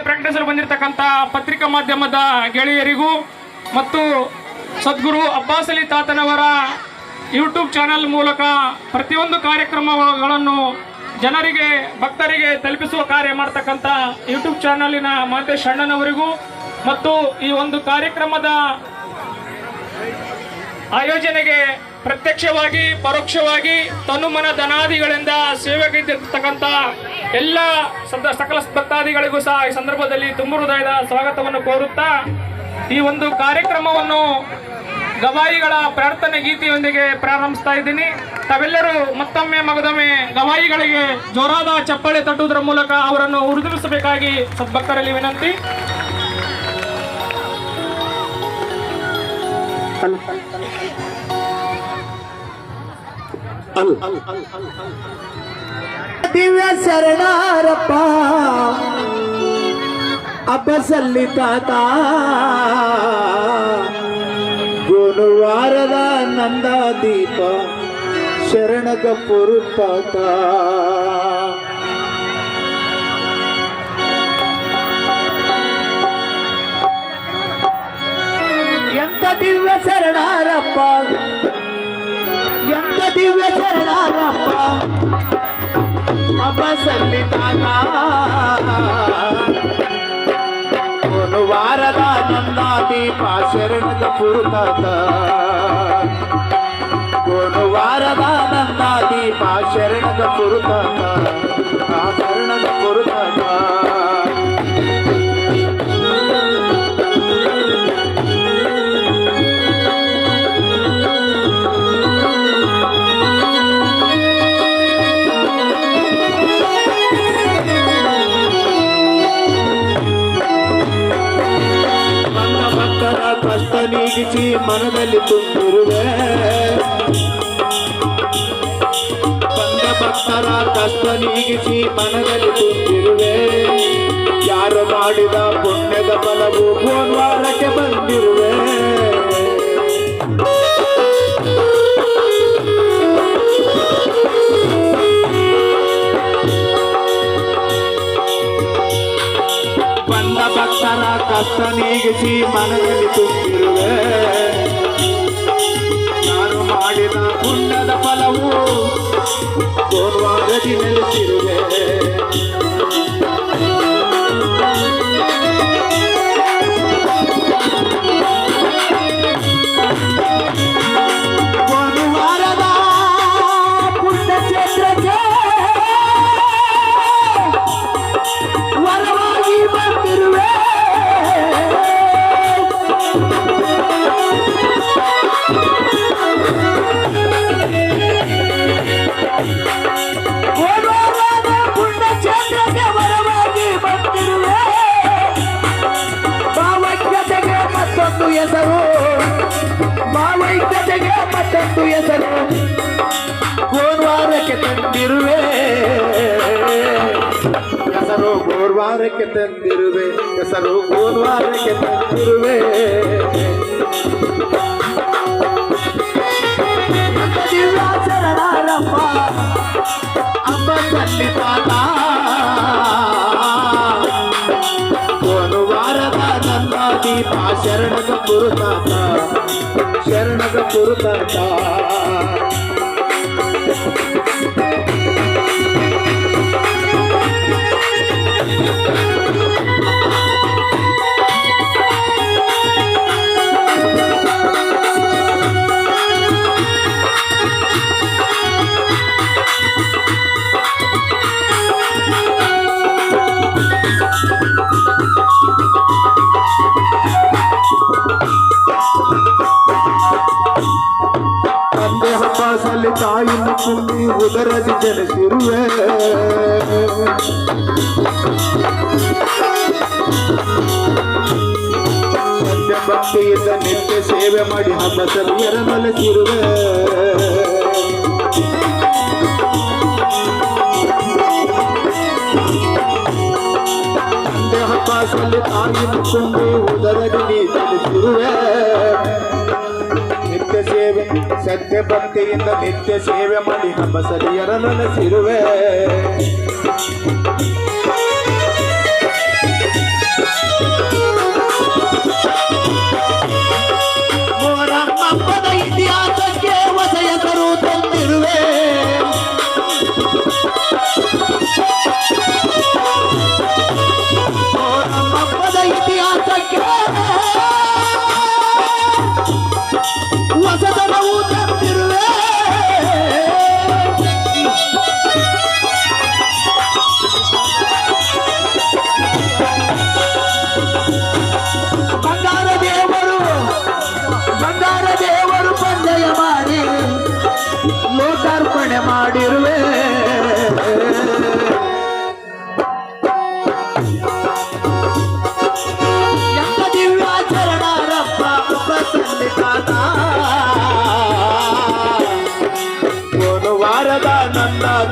ಪ್ರಕಟಿಸಲು ಬಂದಿರತಕ್ಕಂಥ ಪತ್ರಿಕಾ ಮಾಧ್ಯಮದ ಗೆಳೆಯರಿಗೂ ಮತ್ತು ಸದ್ಗುರು ಅಬ್ಬಾಸ್ ಅಲಿ ತಾತನವರ ಯೂಟ್ಯೂಬ್ ಚಾನೆಲ್ ಮೂಲಕ ಪ್ರತಿಯೊಂದು ಕಾರ್ಯಕ್ರಮಗಳನ್ನು ಜನರಿಗೆ, ಭಕ್ತರಿಗೆ ತಲುಪಿಸುವ ಕಾರ್ಯ ಮಾಡ್ತಕ್ಕಂಥ ಯೂಟ್ಯೂಬ್ ಚಾನಲಿನ ಮಾತೇಶ್ ಅಣ್ಣನವರಿಗೂ ಮತ್ತು ಈ ಒಂದು ಕಾರ್ಯಕ್ರಮದ ಆಯೋಜನೆಗೆ ಪ್ರತ್ಯಕ್ಷವಾಗಿ, ಪರೋಕ್ಷವಾಗಿ ತನುಮನ ಧನಾದಿಗಳಿಂದ ಸೇವೆಗಿದ್ದಿರ್ತಕ್ಕಂಥ ಎಲ್ಲ ಸದ ಸಕಲ ಭಕ್ತಾದಿಗಳಿಗೂ ಸಹ ಈ ಸಂದರ್ಭದಲ್ಲಿ ತುಂಬ ಹೃದಯದ ಸ್ವಾಗತವನ್ನು ಕೋರುತ್ತಾ ಈ ಒಂದು ಕಾರ್ಯಕ್ರಮವನ್ನು ಗವಾಯಿಗಳ ಪ್ರಾರ್ಥನೆ ಗೀತೆಯೊಂದಿಗೆ ಪ್ರಾರಂಭಿಸ್ತಾ ಇದ್ದೀನಿ. ತಾವೆಲ್ಲರೂ ಮತ್ತೊಮ್ಮೆ ಮಗದೊಮ್ಮೆ ಗವಾಯಿಗಳಿಗೆ ಜೋರಾದ ಚಪ್ಪಳೆ ತಟ್ಟುವುದರ ಮೂಲಕ ಅವರನ್ನು ಹುರಿದುಂಬಿಸಬೇಕಾಗಿ ಸದ್ಭಕ್ತರಲ್ಲಿ ವಿನಂತಿ. ದಿವ್ಯ ಶರಣಾರಪ್ಪ. ಅಬ್ಬಸಲ್ಲಿ ತಾತ. ಗುರುವಾರದ ನಂದ ದೀಪ ಶರಣಗ ಪುರುತಾತ ಎಂತ ದಿವ್ಯ ಶರಣಾರಪ್ಪ. దివ్య చరణారమ్మ అమ్మ సన్నిధానా వారదానందా దీప శరణద పురుతాత. కోను వారదానందా ನೀಗಿಸಿ ಮನದಲ್ಲಿ ತುಂಬಿರುವೆ ಬಂದ ಭಕ್ತರ ಕಷ್ಟ ನೀಗಿಸಿ ಮನದಲ್ಲಿ ತುಂಬಿರುವೆ ಯಾರು ಮಾಡಿದ ಪುಣ್ಯದ ಫಲವು ಸೋಮವಾರಕ್ಕೆ ಬಂದಿರುವೆ ಬಂದ ಭಕ್ತರ ಕಷ್ಟ ನೀಗಿಸಿ ಮನದಲ್ಲಿ ತುಂಬಿರುವೆ ಭಾವೈಕ್ಯತೆಗೆ ಮತ್ತೊಂದು ಹೆಸರು ಗೋರ್ವಾರಕ್ಕೆ ತಂದಿರುವೆ ಹೆಸರು ಗೋರ್ವಾರಕ್ಕೆ ತಂದಿರುವೆ ಹೆಸರು ಗೋರ್ವಾರಕ್ಕೆ ತಂದಿರುವೆ ದಿವ್ಯಾಚರಣಾರಪ್ಪ ಅಮ್ಮ ಸಲ್ಲಿತಾತ ದೀಪ ಶರಣಗ ಪುರುತಾತ ಶರಣಗ ಪುರುತಾತ ತಾಯಿನ ತುಂಬಿ ಉದರದಿ ಜನಿಸಿರುವೆ ಸತ್ಯ ಭಕ್ತಿಯಿಂದ ನಿತ್ಯ ಸೇವೆ ಮಾಡಿ ಹಬ್ಬ ಸರಿಯರ ಮಲಸಿರುವೆ ತಂದೆ ಹಬ್ಬ ಸಲ್ಲಿ ತಾಯಿನ ತುಂಬಿ ಉದರದಿ ಜನಿಸಿರುವೆ ನಿತ್ಯ ಸೇವೆ ಸತ್ಯ ಭಕ್ತಿಯಿಂದ ನಿತ್ಯ ಸೇವೆ ಮಾಡಿ ನಮ್ಮ ಸರಿಯರ ನೆನೆಸಿರುವೆ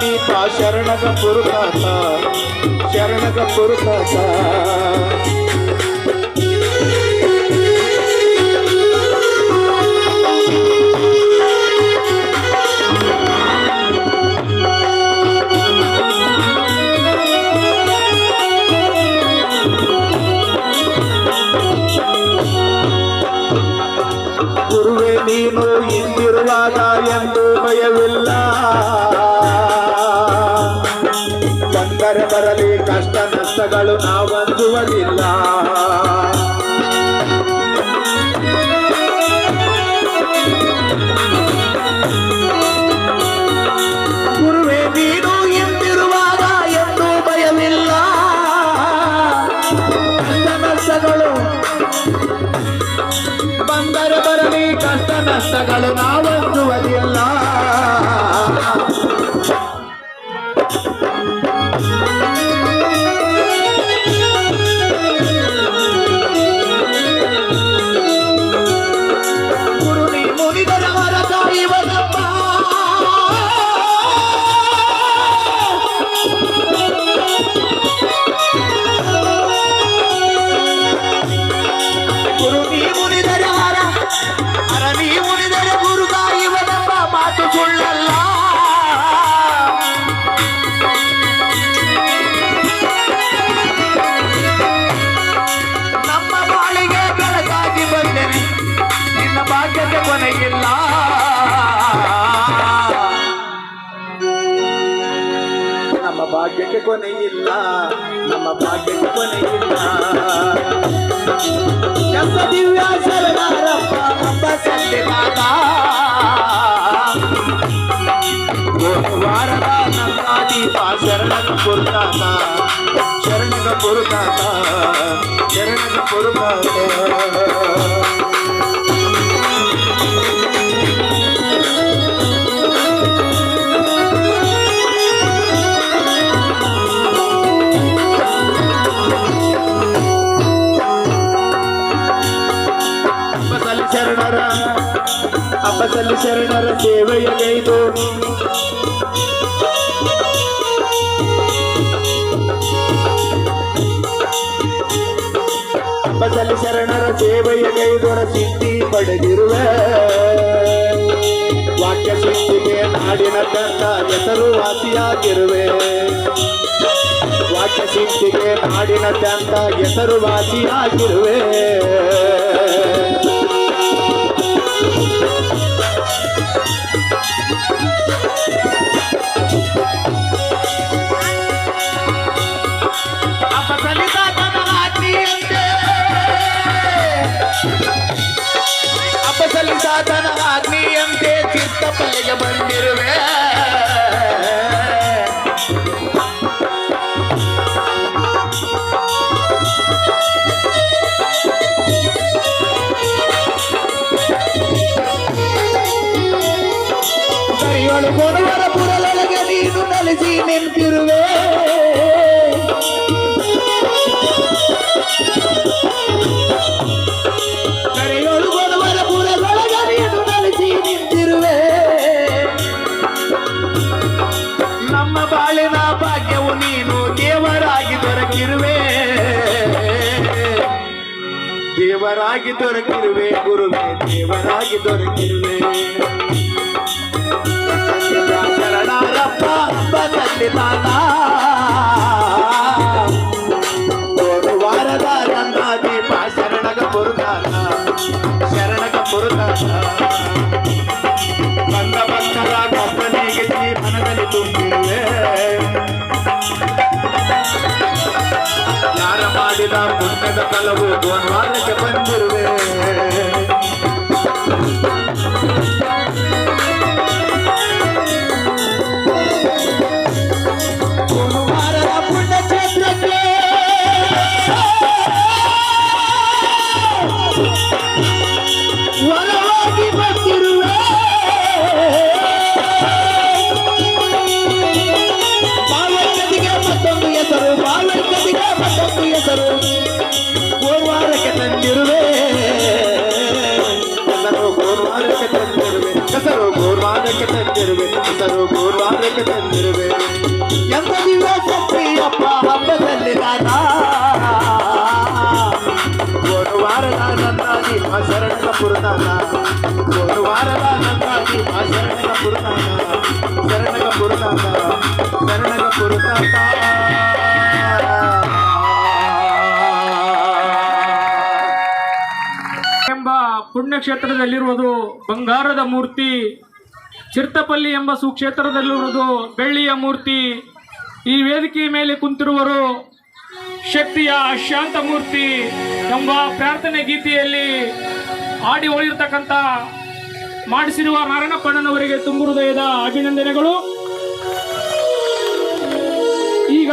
ದೀಪ ಶರಣಗ ಪುರುಕಾತ ಶರಣಗ ಪುರುಕಾತ ಕಷ್ಟ ನಾವು ನಾವಂದುವುದಿಲ್ಲ ಭಾಗ್ಯಕ್ಕೆ ಕೊನೆಯಿಲ್ಲ. ನಮ್ಮ ಭಾಗ್ಯಕ್ಕೆ ಕೊನೆಯಿಲ್ಲ. ನಮ್ಮ ದಿವ್ಯ ಶರಣರಪ್ಪ ಸಂತೆ ಮಾತಾ ವಾರದ ನಮ್ಮ ದೀಪ ಶರಣಗ ಕೊರುತಾತ ಶರಣಗ ಪುರುಕಾತ ಶರಣಗ ಪುರುಕಾತ ಶರಣರ ಸೇವೆಯಗೈದು ಅಬ್ಬಸಲಿ ಶರಣರ ಸೇವೆಯಗೈದೊರ ಸಿದ್ಧಿ ಪಡೆದಿರುವೆ. ವಾಕ್ಯ ಸಿದ್ಧಿಗೆ ನಾಡಿನ ಕಂದ ಹೆಸರು ವಾಸಿಯಾಗಿರುವೆ. ವಾಕ್ಯ ಸಿದ್ಧಿಗೆ ನಾಡಿನ ಚಂದ ಹೆಸರು ವಾಸಿಯಾಗಿರುವೆ. ಅಪಸಲಿತಾತನ ಆಜ್ಞೆಯಂತೆ ಅಪಸಲಿತಾತನ ಆಜ್ಞೆಯಂತೆ ಚಿತ್ತಪಲ್ಲಿಗೆ ಬಂದಿರುವೆ ನೀನು ನೆಲೆಸಿ ನಿಂತಿರುವೆ ಕರೆಯೋಳು ಕೊಡುವರ ಪುರದೊಳಗೆ ನೀನು ನೆಲೆಸಿ ನಿಂತಿರುವೆ ನಮ್ಮ ಬಾಳಿನ ಭಾಗ್ಯವು ನೀನು ದೇವರಾಗಿ ದೊರಕಿರುವೆ ದೇವರಾಗಿ ದೊರಕಿರುವೆ ಗುರುವೆ ದೇವರಾಗಿ ದೊರಕಿರುವೆ ಶರಣರಪ್ಪ ಬಸಲಿತಾತ ವಾರದ ನನ್ನ ದೀಪ ಶರಣಗ ಪುರುಕಾತ ಶರಣಗ ಪುರುಕಾತ ಬಂದ ಭಕ್ತರ ಕಪ್ಪನಿಗೆ ಜೀವನದಲ್ಲಿ ತುಂಬಿರುವೆ ಯಾರ ಮಾಡಿದ ಪುಣ್ಯದ ಫಲವು ಗೋನ್ವಾರಕ್ಕೆ ಬಂದಿರುವೆ ಎಂಬ ಪುಣ್ಯಕ್ಷೇತ್ರದಲ್ಲಿರುವುದು ಬಂಗಾರದ ಮೂರ್ತಿ ಚಿರ್ತಪಲ್ಲಿ ಎಂಬ ಸುಕ್ಷೇತ್ರದಲ್ಲಿರುವುದು ಬೆಳ್ಳಿಯ ಮೂರ್ತಿ. ಈ ವೇದಿಕೆಯ ಮೇಲೆ ಕುಂತಿರುವರು ಶಕ್ತಿಯ ಶಾಂತ ಮೂರ್ತಿ ಎಂಬ ಪ್ರಾರ್ಥನೆ ಗೀತೆಯಲ್ಲಿ ಆಡಿ ಹೋಗಿರ್ತಕ್ಕಂಥ ಮಾಡಿಸಿರುವ ನಾರಾಯಣಪ್ಪಣ್ಣನವರಿಗೆ ತುಂಬು ಹೃದಯದ ಅಭಿನಂದನೆಗಳು. ಈಗ